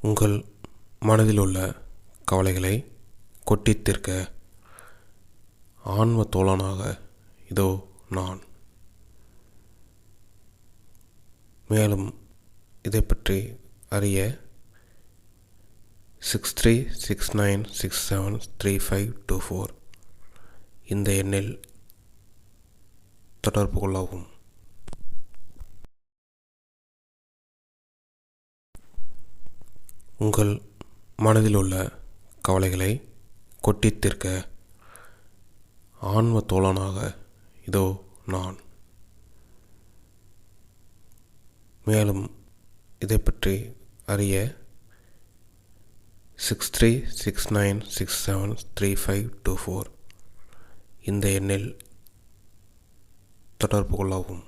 உங்கள் மனதில் உள்ள கவலைகளை கொட்டித் தீர்க்க ஆன்ம தோழனாக இதோ நான். மேலும் இதை பற்றி அறிய six three six nine six seven three five two four இந்த எண்ணில் தொடர்பு கொள்ளவும். உங்கள் மனதில் உள்ள கவலைகளை கொட்டித் தீர்க்க ஆன்ம தோழனாக இதோ நான். மேலும் இதை பற்றி அறிய six three six nine six seven three five two four இந்த எண்ணில் தொடர்பு கொள்ளவும்.